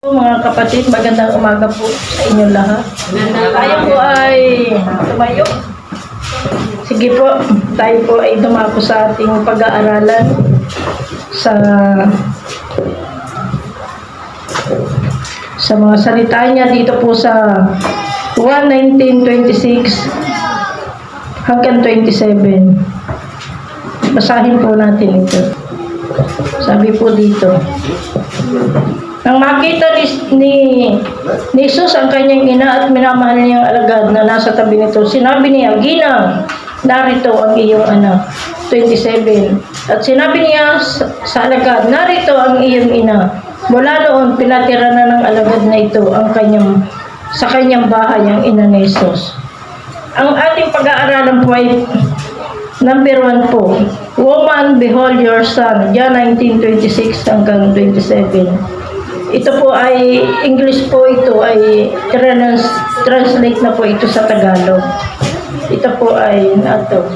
Mga kapatid, magandang umaga po sa inyo lahat. Tayo po ay tumayo. Sige po, tayo po ay dumako sa ating pag-aaralan sa sa mga salita niya dito po sa 1.19.26 hanggang 27. Basahin po natin ito. Sabi po dito, nang makita ni, ni, ni Jesus ang kanyang ina at minamahal niyang alagad na nasa tabi nito, sinabi niya, Ginang, narito ang iyong anak. 27. At sinabi niya sa, sa alagad, narito ang iyong ina. Mula noon, pinatira na ng alagad na ito ang kanyang, sa kanyang bahay ang ina ni Jesus. Ang ating pag-aaralan po ay number one po, Woman, behold your son. John 19.26 hanggang 27. Ito po ay, English po ito ay trans, translate na po ito sa Tagalog. Ito po ay, ato.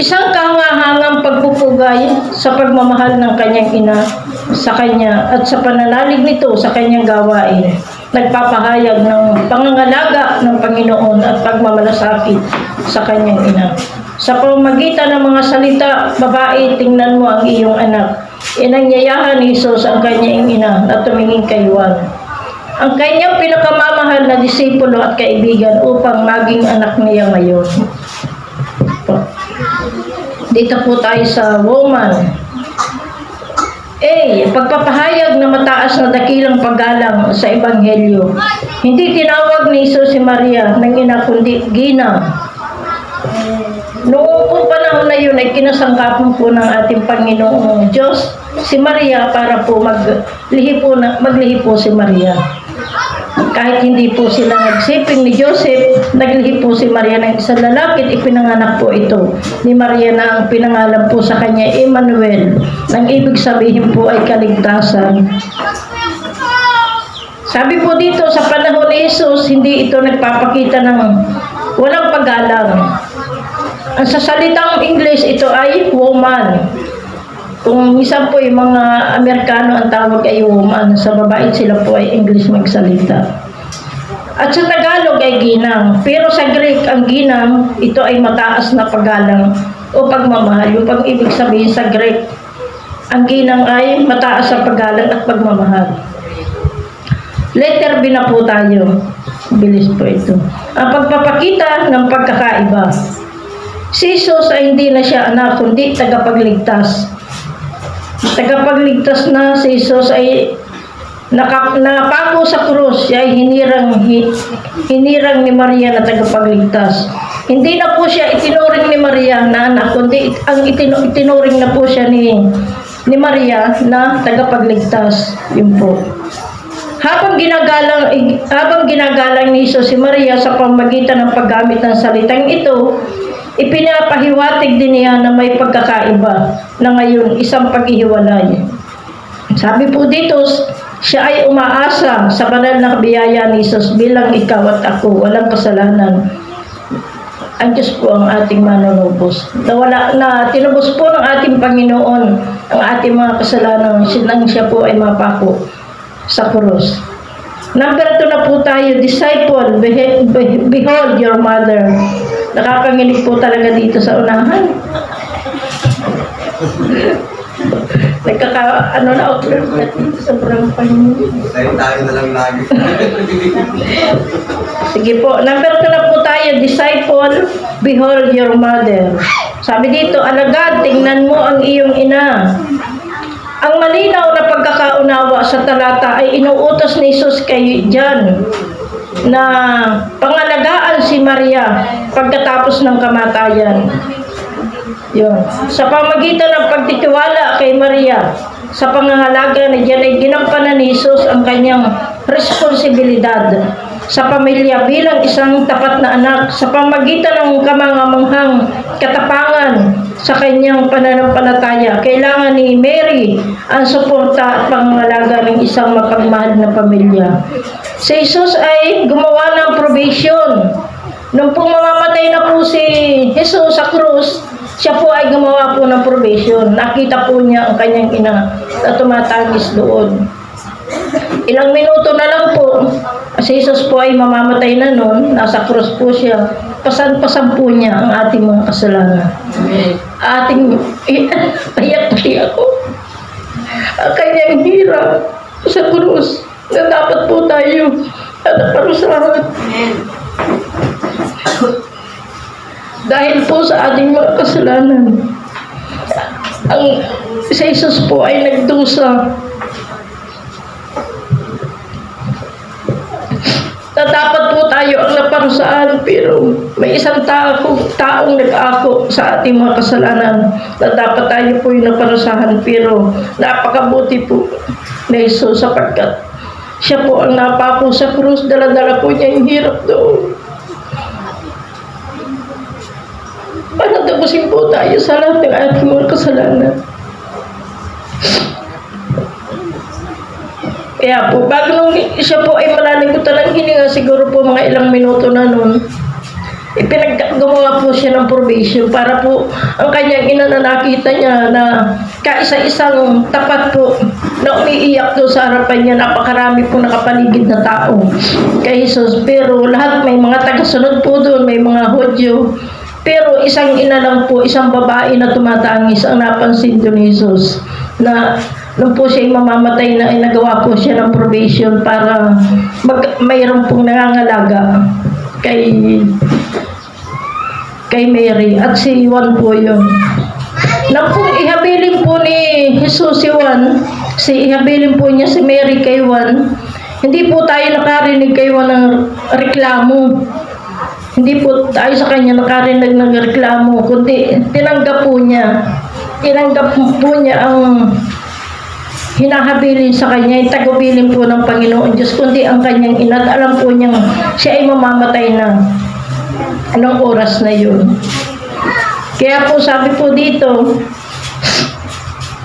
Isang kahangahangang pagpupugay sa pagmamahal ng kanyang ina sa kanya at sa pananalig nito sa kanyang gawain. Nagpapahayag ng pangangalaga ng Panginoon at pagmamalasakit sa kanyang ina. Sa pamamagitan ng mga salita, babae, tingnan mo ang iyong anak. Inanyayahan ni Jesus ang kanyang ina na tumingin kay Juan. Ang kanyang pinakamamahal na disipulo at kaibigan upang maging anak niya ngayon. Dito po tayo sa woman. A. Pagpapahayag na mataas na dakilang paggalang sa Ebanghelyo. Hindi tinawag ni Jesus si Maria ng ina kundi ginang. Noong panahon na yun ay kinasangkapan po ng ating Panginoong Diyos si Maria para po maglihi po, na, maglihi po si Maria. Kahit hindi po sila nagsiping ni Joseph, naglihi po si Maria ng isang lalaki at ipinanganak po ito ni Maria na ang pinangalan po sa kanya Emmanuel. Nang ibig sabihin po ay kaligtasan. Sabi po dito sa panahon ni Jesus, hindi ito nagpapakita ng walang paggalang. Ang sa salitang English, ito ay woman. Kung minsan po yung mga Amerikano ang tawag ay woman, sa babae sila po ay English magsalita. At sa Tagalog ay ginang. Pero sa Greek, ang ginang, ito ay mataas na paggalang o pagmamahal. Yung pag-ibig sabihin sa Greek, ang ginang ay mataas sa paggalang at pagmamahal. Letter B na po tayo. Bilis po ito. Ang pagpapakita ng pagkakaiba. Si Jesus ay hindi na siya anak, kundi tagapagligtas. Tagapagligtas na si Jesus ay naka, napako sa krus, siya ay hinirang, hi, hinirang ni Maria na tagapagligtas. Hindi na po siya itinuring ni Maria na anak, kundi ang itinu, itinuring na po siya ni, ni Maria na tagapagligtas. Yun po. Habang ginagalang eh, habang ginagalang ni Jesus si Maria sa pamagitan ng paggamit ng salitang ito, ipinapahiwatig din niya na may pagkakaiba na ngayon isang paghihiwalay. Sabi po dito, siya ay umaasa sa banal na biyaya ni Jesus bilang ikaw at ako, walang kasalanan. Ang Diyos po ang ating manunubos. Na, wala, na tinubos po ng ating Panginoon ang ating mga kasalanan nang siya po ay mapako sa krus. Number 2 na po tayo, disciple, behold your mother. Nakapanginig po talaga dito sa unahan. Nagkaka, ano na, outlook na dito, sobrang panginig. Tayo tayo na lang lagi. Sige po, number 2 na po tayo, disciple, behold your mother. Sabi dito, alagad, tingnan mo ang iyong ina. Ang malinaw na pagkakaunawa sa talata ay inuutos ni Jesus kay John na pangalagaan si Maria pagkatapos ng kamatayan. Yun. Sa pamagitan ng pagtitiwala kay Maria, sa pangangalaga na diyan ay ginampanan ni Jesus ang kanyang responsibilidad sa pamilya bilang isang tapat na anak sa pamagitan ng kamangamanghang katapangan sa kanyang pananampalataya. Kailangan ni Mary ang suporta at pangangalaga ng isang mapagmahal na pamilya. Si Jesus ay gumawa ng provision. Nung pong mamamatay na po si Jesus sa krus, siya po ay gumawa po ng provision. Nakita po niya ang kanyang ina na tumatagis doon. Ilang minuto na lang po, si Jesus po ay mamamatay na noon, nasa cross po siya. Pasan-pasan po niya ang ating mga kasalanan. Ating, payak-payak ako. Ang kanyang hirap sa krus na dapat po tayo at parusahan. Dahil po sa ating mga kasalanan, ang si Jesus po ay nagdusa na dapat po tayo ang naparusahan pero may isang tao, taong nag-ako sa ating mga kasalanan na dapat tayo po yung naparusahan pero napakabuti po na Jesus sapagkat siya po ang napako sa krus, dala-dala po niya yung hirap doon. Para tapusin po tayo sa lahat ng ating mga kasalanan. Kaya po, bago nung siya po ay malalimutan ng hininga, siguro po mga ilang minuto na noon, ipinaggumawa po siya ng probation para po ang kanyang ina na nakita niya na kaisa-isang tapat po na umiiyak doon sa harapan niya, napakarami po nakapaligid na tao kay Jesus. Pero lahat may mga tagasunod po doon, may mga hodyo. Pero isang ina lang po, isang babae na tumatangis ang napansin doon ni Jesus na nung po siya mamamatay na ay nagawa po siya ng probation para mag, mayroon pong nangangalaga kay kay Mary at si Juan po yun. Nang pong ihabilin po ni Jesus si Juan, si ihabilin po niya si Mary kay Juan, hindi po tayo nakarinig kay Juan ng reklamo. Hindi po tayo sa kanya nakarinig ng reklamo, kundi tinanggap po niya. Tinanggap po niya ang hinahabilin sa kanya, yung tagubilin po ng Panginoon Diyos, kundi ang kanyang ina. At alam po niyang siya ay mamamatay na. Anong oras na yun? Kaya po sabi po dito,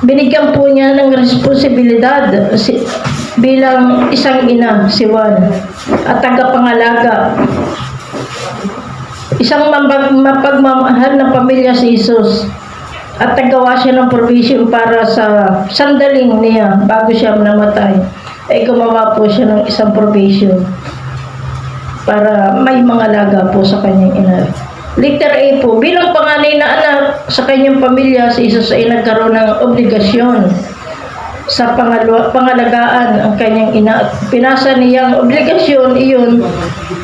binigyan po niya ng responsibilidad si, bilang isang ina, si Juan, at tagapangalaga. Isang mapag, mapagmamahal na pamilya si Jesus at nagawa siya ng provision para sa sandaling niya bago siya namatay. Ay gumawa po siya ng isang provision para may mga laga po sa kanyang ina. Letter A po, bilang panganay na anak sa kanyang pamilya, si Jesus ay nagkaroon ng obligasyon sa pangalwa, pangalagaan ang kanyang ina. At pinasa niyang obligasyon iyon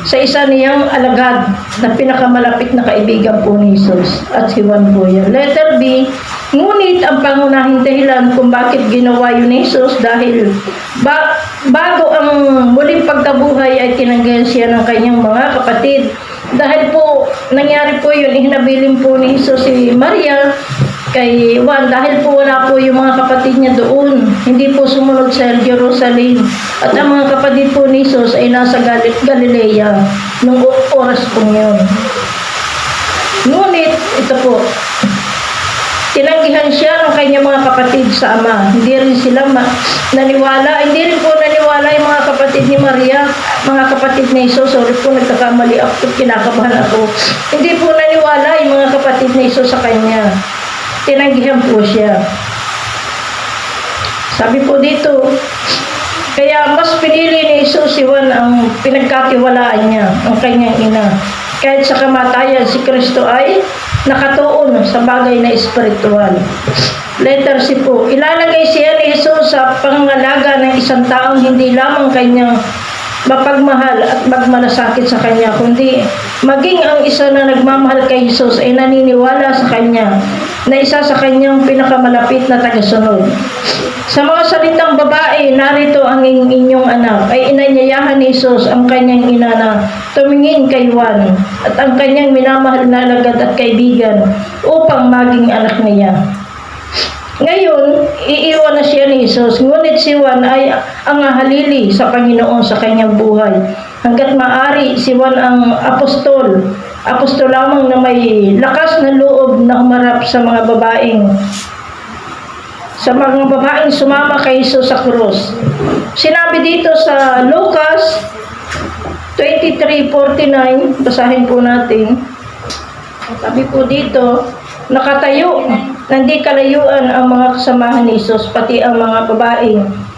sa isa niyang alagad na pinakamalapit na kaibigan po ni Jesus at si Juan po. Letter B, ngunit ang pangunahing dahilan kung bakit ginawa yun ni Jesus dahil ba, bago ang muling pagkabuhay ay tinanggal siya ng kanyang mga kapatid. Dahil po, nangyari po yun, ihinabilin po ni Jesus si Maria kay Juan dahil po wala po yung mga kapatid niya doon. Hindi po sumunod sa Jerusalem. At ang mga kapatid po ni Jesus ay nasa Gal- Galilea nung oras po yun. Ngunit, ito po, tinanggihan siya ng kanyang mga kapatid sa ama. Hindi rin sila naniwala. Hindi rin po naniwala yung mga kapatid ni Maria, mga kapatid ni Jesus. Sorry po, nagkakamali ako, kinakabahan ako. Hindi po naniwala yung mga kapatid ni Jesus sa kanya. Tinanggihan po siya. Sabi po dito, kaya mas pinili ni Jesus si Juan ang pinagkatiwalaan niya, ang kanyang ina. Kahit sa kamatayan, si Kristo ay nakatuon sa bagay na espiritual. Letter C po, ilalagay siya ni Jesus sa pangalaga ng isang taong hindi lamang kanyang mapagmahal at magmalasakit sa kanya, kundi maging ang isa na nagmamahal kay Jesus ay naniniwala sa kanya na isa sa kanyang pinakamalapit na tagasunod. Sa mga salitang babae, narito ang in- inyong anak, ay inanyayahan ni Jesus ang kanyang ina na tumingin kay Juan at ang kanyang minamahal na lagad at kaibigan upang maging anak niya. Ngayon, iiwan na siya ni Jesus, ngunit si Juan ay ang halili sa Panginoon sa kanyang buhay. Hanggat maaari, si Juan ang apostol. Apostol lamang na may lakas na loob na humarap sa mga babaeng sa mga babaeng sumama kay Jesus sa krus. Sinabi dito sa Lucas 23:49, basahin po natin. Sabi po dito, nakatayo, nandi kalayuan ang mga kasamahan ni Jesus, pati ang mga babae.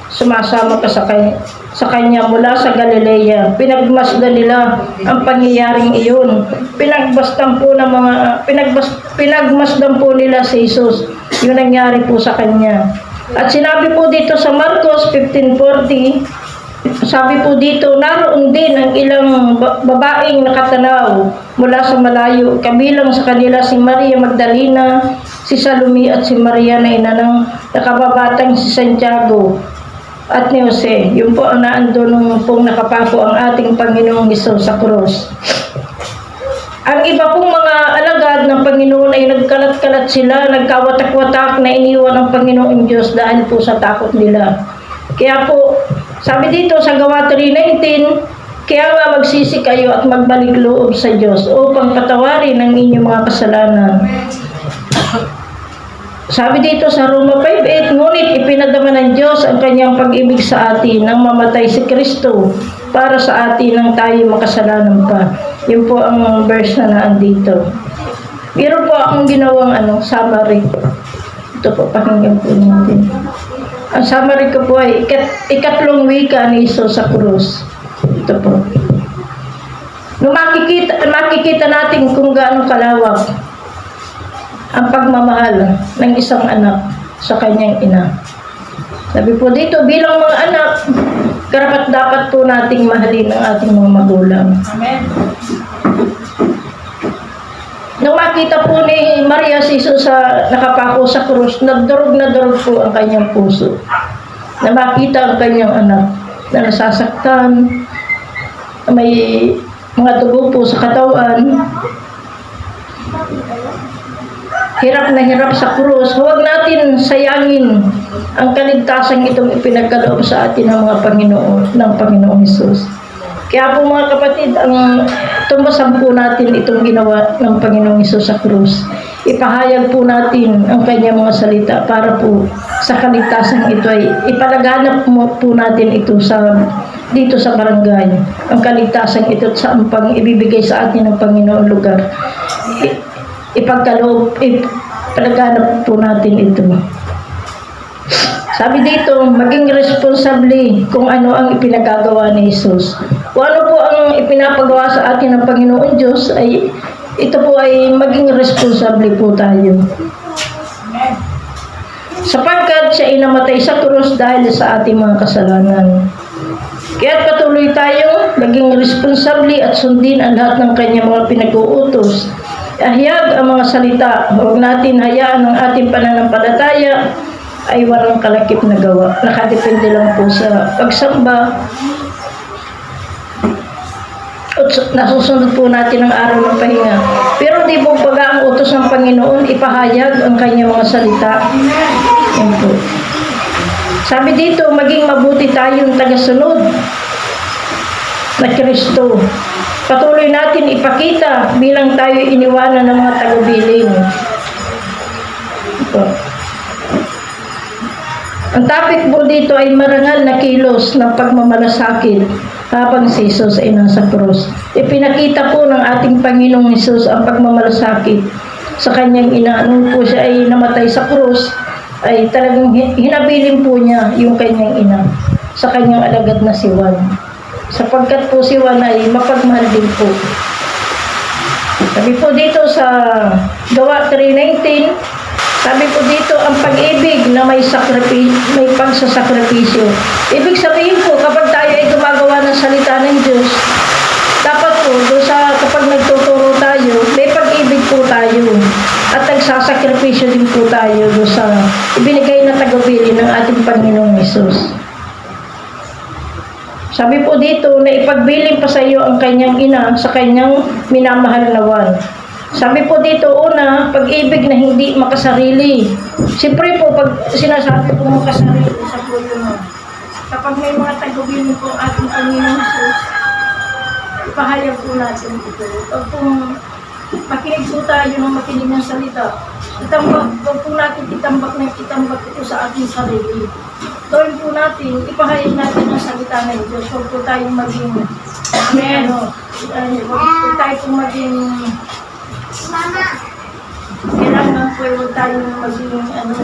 Sumasama ka sa kanya, sa kanya mula sa Galilea. Pinagmasdan nila ang pangyayaring iyon. Pinagbastan po ng mga pinagbas, pinagmasdan po nila si Jesus. Yung nangyari po sa kanya. At sinabi po dito sa Marcos 15:40, sabi po dito, naroon din ang ilang ba- babaeng nakatanaw mula sa malayo. Kabilang sa kanila si Maria Magdalena, si Salome at si Maria na ina ng nakababatang si Santiago at ni Jose. Yun po ang naando nung pong nakapako ang ating Panginoong Isus sa krus. Ang iba pong mga alagad ng Panginoon ay nagkalat-kalat sila, nagkawatak-watak na iniwan ng Panginoong Diyos dahil po sa takot nila. Kaya po, sabi dito sa Gawa 3.19, kaya nga magsisi kayo at magbalik loob sa Diyos upang patawarin ang inyong mga kasalanan. Sabi dito sa Roma 5.8, ngunit ipinadama ng Diyos ang kanyang pag-ibig sa atin nang mamatay si Kristo para sa atin nang tayo makasalanan pa. Yun po ang verse na naandito. Pero po akong ginawang ano, summary. Ito po, pakinggan po natin. Ang summary ko po ay ikat, ikatlong wika ni Iso sa krus. Ito po. Nung makikita, makikita natin kung gaano kalawak ang pagmamahal ng isang anak sa kanyang ina. Sabi po dito, bilang mga anak, karapat dapat po nating mahalin ang ating mga magulang. Amen. Nung makita po ni Maria si Jesus sa nakapako sa krus, nagdurog na durog po ang kanyang puso. Na makita ang kanyang anak na nasasaktan, na may mga dugo po sa katawan, hirap na hirap sa krus, huwag natin sayangin ang kaligtasan itong ipinagkaloob sa atin ng mga Panginoon, ng Panginoong Hesus. Kaya po mga kapatid, ang tumbasan po natin itong ginawa ng Panginoong Hesus sa krus. Ipahayag po natin ang kanyang mga salita para po sa kaligtasan ito ay ipalaganap po natin ito sa dito sa barangay. Ang kaligtasan ito sa pang ibibigay sa atin ng Panginoon lugar. Ipagkaloob, ipalaganap po natin ito. Sabi dito, maging responsable kung ano ang ipinagagawa ni Jesus. Kung ano po ang ipinapagawa sa atin ng Panginoon Diyos, ay ito po ay maging responsable po tayo. Sapagkat siya ay namatay sa krus dahil sa ating mga kasalanan. Kaya patuloy tayo naging responsable at sundin ang lahat ng kanyang mga pinag-uutos. Ahiyag ang mga salita, huwag natin hayaan ang ating pananampalataya ay walang kalakip na gawa. Nakadepende lang po sa pagsamba. At su- nasusunod po natin ang araw ng pahinga. Pero di po pag ang utos ng Panginoon, ipahayag ang kanyang mga salita. Yan po. Sabi dito, maging mabuti tayong tagasunod na Kristo. Patuloy natin ipakita bilang tayo iniwanan ng mga tagubilin. Ito. Ang topic po dito ay marangal na kilos ng pagmamalasakit habang si Jesus ay nasa krus. Ipinakita po ng ating Panginoong Jesus ang pagmamalasakit sa kanyang ina. Nung po siya ay namatay sa krus, ay talagang hi- hinabilin po niya yung kanyang ina sa kanyang alagad na si Juan. Sapagkat po si Juan ay mapagmahal din po. Sabi po dito sa Gawa 3.19, sabi po dito, ang pag-ibig na may sakripi, may pagsasakripisyo. Ibig sabihin po, kapag tayo ay gumagawa ng salita ng Diyos, dapat po, doon sa, kapag nagtuturo tayo, may pag-ibig po tayo. At nagsasakripisyo din po tayo doon sa ibinigay na tagabili ng ating Panginoong Yesus. Sabi po dito na ipagbilin pa sa iyo ang kanyang ina sa kanyang minamahal na Juan. Sabi po dito, una, pag-ibig na hindi makasarili. Siyempre po, pag sinasabi po makasarili sa puyo mo, kapag may mga tagubilin po ating Panginoon Jesus, ipahayag po natin ito. Pag po makinig po tayo ng makinig ng salita, itambak, huwag po natin itambak na itambak ito sa ating sarili. Gawin po natin, ipahayag natin ang salita ng Diyos. Huwag po tayong maging, ano, ano, huwag po tayo pong maging kailangan po huwag tayong maging ano,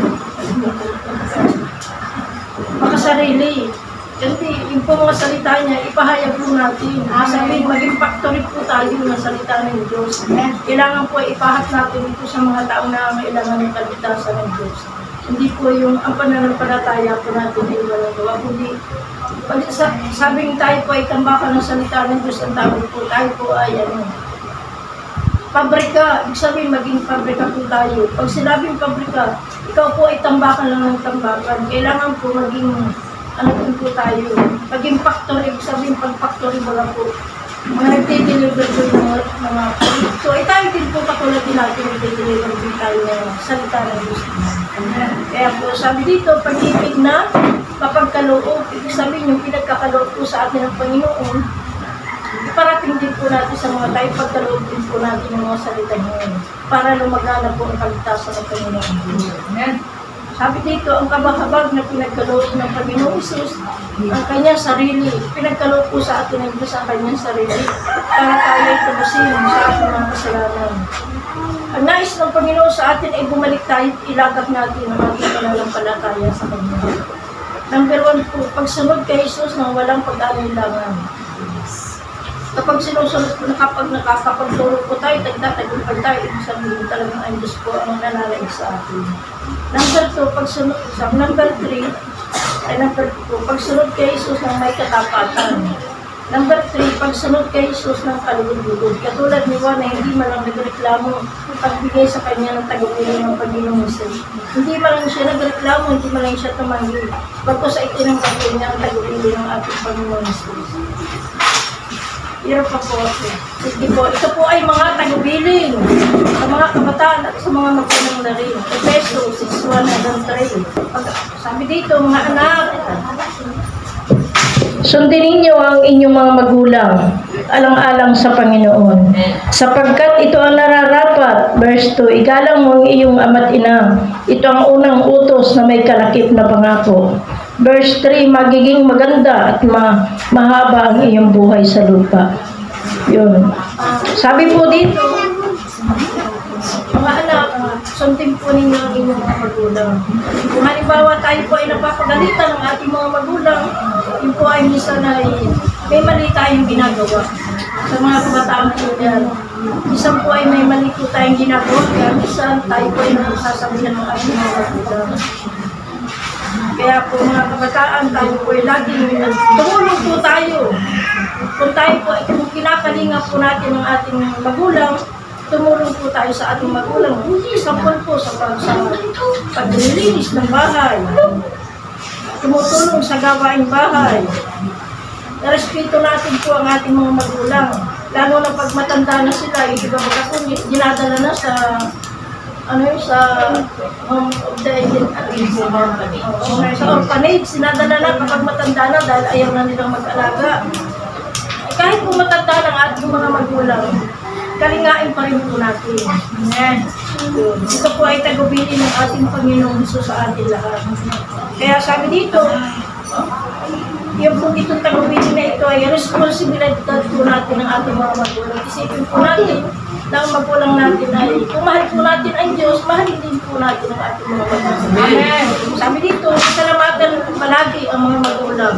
makasarili. Kasi yung po mga salita niya, ipahayag po natin. Sabihin, maging factory po tayo ng salita ng Diyos. Kailangan po ipahat natin ito sa mga taong na kailangan ng kaligtasan ng Diyos. Hindi po yung ang pananampalataya po natin ay walang gawa, kundi pag sa, sabing tayo po ay tambakan ng salita ng Diyos, ang tawag po tayo po ay ano, pabrika, ibig sabihin maging pabrika po tayo. Pag sinabing pabrika, ikaw po ay tambakan lang ng tambakan. Kailangan po maging, ano po po tayo, maging factory, sabihin pag factory mo lang po. Mga nagtideliver po ng mga, mga So, ay tayo din po katulad din natin, nagtideliver din tayo ng salita ng Diyos. Kaya po sabi dito, pag-ibig na mapagkaloob, ibig sabihin yung pinagkakaloob po sa atin ng Panginoon, parating din po natin sa mga tayo pagkaloob din po natin ng mga salita niya para lumagana po ang kaligtasan ng Panginoon Diyos. Sabi dito, ang kabahabag na pinagkaloob ng Panginoon Isus, ang kanyang sarili, pinagkaloob po sa atin ang kanyang sarili para tayo ay tubusin sa ating mga kasalanan. Ang nais ng Panginoon sa atin ay bumalik tayo at ilagak natin ang ating pananampalataya sa Kanya. Number one po, pagsunod kay Jesus nang walang pag-anilangan. Kapag sinusunod po, na kapag nakakapagturo po tayo, tagdatagumpag tayo, ibig sabihin talagang ang Diyos po ang nananalig sa atin. Number two, pagsunod, sa number three, ay number two, pagsunod kay Jesus ng may katapatan. Number three, pagsunod kay Jesus ng kalugod-lugod. Katulad ni Juan na hindi man lang nagreklamo pagbigay sa kanya ng tagubilin ng Panginoong Jesus. Hindi man lang siya nagreklamo, hindi man lang siya tumanggi. Pagko sa itinanggap niya ang tagubilin ng ating Panginoong Jesus. Hirap pa po ako. Sige po, ito po ay mga tagubilin sa mga kabataan at sa mga magulang na rin. Efeso 6.1 hanggang 3. Pag- Sabi dito, mga anak, Sundin ninyo ang inyong mga magulang, alang-alang sa Panginoon. Sapagkat ito ang nararapat, verse 2, igalang mo ang iyong ama't ina. Ito ang unang utos na may kalakip na pangako. Verse 3, magiging maganda at ma mahaba ang iyong buhay sa lupa. Yun. Sabi po dito, mga anak, sundin po ninyo ang inyong mga magulang. Kung halimbawa tayo po ay napapagalitan ng ating mga magulang, yun po ay minsan ay may mali tayong ginagawa. Sa mga kabataan po yan. Minsan po ay may mali po tayong ginagawa, kaya minsan tayo po ay nasasabihan ng ating mga magulang. Kaya po mga kabataan, tayo po ay laging tumulong po tayo. Kung tayo po, kung kinakalinga po natin ng ating magulang, tumulong po tayo sa ating magulang. Sampol po sa pag sa paglilinis ng bahay. Tumutulong sa gawaing bahay. Respeto natin po ang ating mga magulang. Lalo na pag matanda na sila, yung iba mga dinadala na sa ano yun, sa home of the Oo, sa orphanage, sinadala na kapag matanda na dahil ayaw na nilang mag-alaga. Kahit po matanda ng ating mga magulang, kalingain pa rin po natin. Amen. Ito po ay tagubilin ng ating Panginoong Hesus sa atin lahat. Kaya sabi dito, yung po itong tagubilin na ito ay responsibilidad po natin ng ating mga magulang. Isipin po natin na ang magulang natin ay kung mahal po natin ang Diyos, mahalin din po natin ang ating mga magulang. Amen. Sabi dito, salamatan palagi ang mga magulang.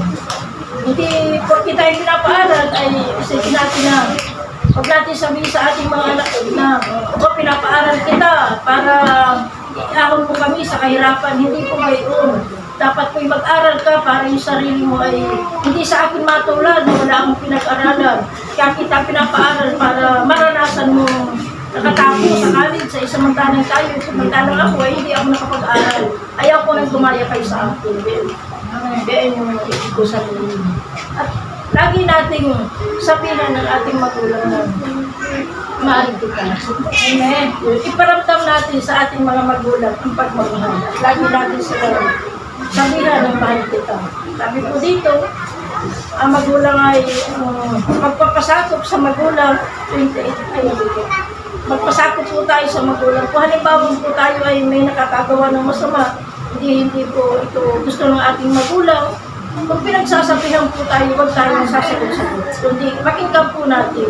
Hindi porke tayo pinapaaral ay sige natin na Huwag natin sabihin sa ating mga anak na o pinapaaral kita para ihahon mo kami sa kahirapan. Hindi po gayon. Dapat po'y mag-aral ka para yung sarili mo ay hindi sa akin matulad wala akong pinag-aralan. Kaya kita pinapaaral para maranasan mo nakatapos sa college sa isang mantanang tayo. Samantalang ako ay hindi ako nakapag-aral. Ayaw ko nang gumaya kayo sa akin. Kaya yung isip ko sa. At lagi nating sabihan ng ating magulang na mahal kita. Amen. Iparamdam natin sa ating mga magulang ang pagmamahal. Lagi natin sila sabihan ng mahal kita. Sabi ko dito, ang magulang ay uh, magpapasakop sa magulang 28 ay dito. Magpasakop po tayo sa magulang. Kung halimbawa po tayo ay may nakakagawa ng masama, hindi hindi po ito gusto ng ating magulang, kung pinagsasabihan po tayo, huwag tayo sasagot-sagot. Kundi pakinggan po natin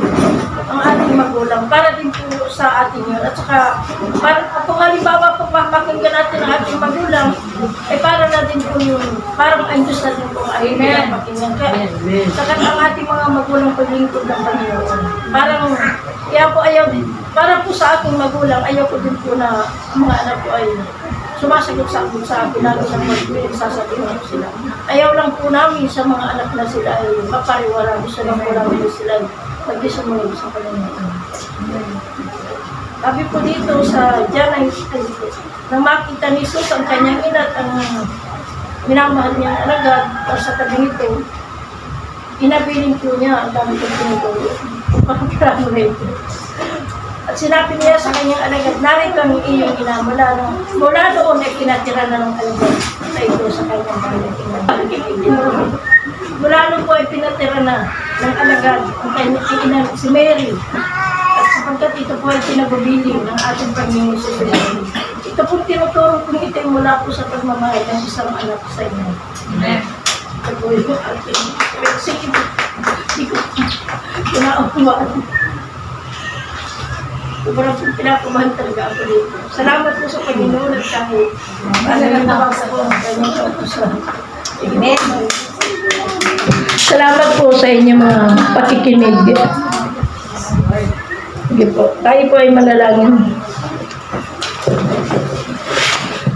ang ating magulang para din po sa atin yun. At saka, para, kung halimbawa po papakinggan natin ang ating magulang, eh para na din po yung, parang ang Diyos na din po ang ating Amen. pakinggan. Kaya, saka ang ating mga magulang paglingkod ng Panginoon. Parang, kaya po ayaw, para po sa ating magulang, ayaw ko din po na mga anak ko ay sumasagot sa akin sa akin, lalo na magsasabihin ko sila. Ayaw lang po namin sa mga anak na sila ay mapariwara. Gusto lang po namin na sila ay magdisumunod sa Panginoon. Sabi po dito sa John ay nang makita ni Jesus ang kanyang ina at ang minamahal niyang alagad o sa tabi nito, inabiling po niya ang dami kong tinutulog. Parang karamo na ito. At sinabi niya sa kanyang alagad, narito ang iyong ina mula, nung, mula doon ay pinatira na ng alagad sa ito sa kanyang kanyang Mula noon po ay pinatira na ng alagad ang kanyang ina, si Mary. At sapagkat ito po ay pinagbibiling ng ating Panginoon sa Ito po tinuturo kong ito ay mula po sa pagmamahal ng isang anak sa inyo. Amen. Ito po yung ating sige, hindi ko pinaupuan. Sobrang pinapumahan talaga ako dito. Salamat po sa Panginoon at kahit talagang nabasa ko ang kanyang kautusan. Amen. Salamat po sa inyong mga pakikinig. Sige po. Tayo po ay manalangin.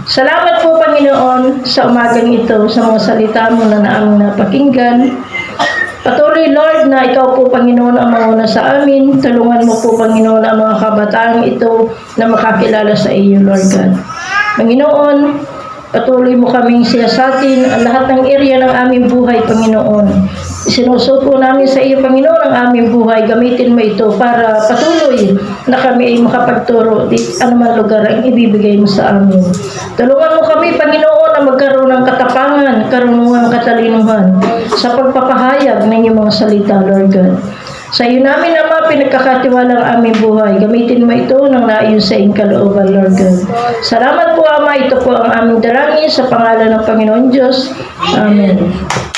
Salamat po, Panginoon, sa umagang ito, sa mga salita mo na naaming napakinggan. Patuloy, Lord, na ikaw po, Panginoon, ang mauna sa amin. Tulungan mo po, Panginoon, ang mga kabataang ito na makakilala sa iyo, Lord God. Panginoon, patuloy mo kaming siyasatin ang lahat ng area ng aming buhay, Panginoon. Sinusuko namin sa iyo, Panginoon, ang aming buhay. Gamitin mo ito para patuloy na kami ay makapagturo di anumang lugar ang ibibigay mo sa amin. Tulungan mo kami, Panginoon, na magkaroon ng katapangan, karunungan, katalinuhan sa pagpapahayag ng iyong mga salita, Lord God. Sa iyo namin, Ama, pinagkakatiwala ang aming buhay. Gamitin mo ito ng naayon sa iyong kalooban, Lord God. Salamat po, Ama. Ito po ang aming dalangin sa pangalan ng Panginoon Diyos. Amen.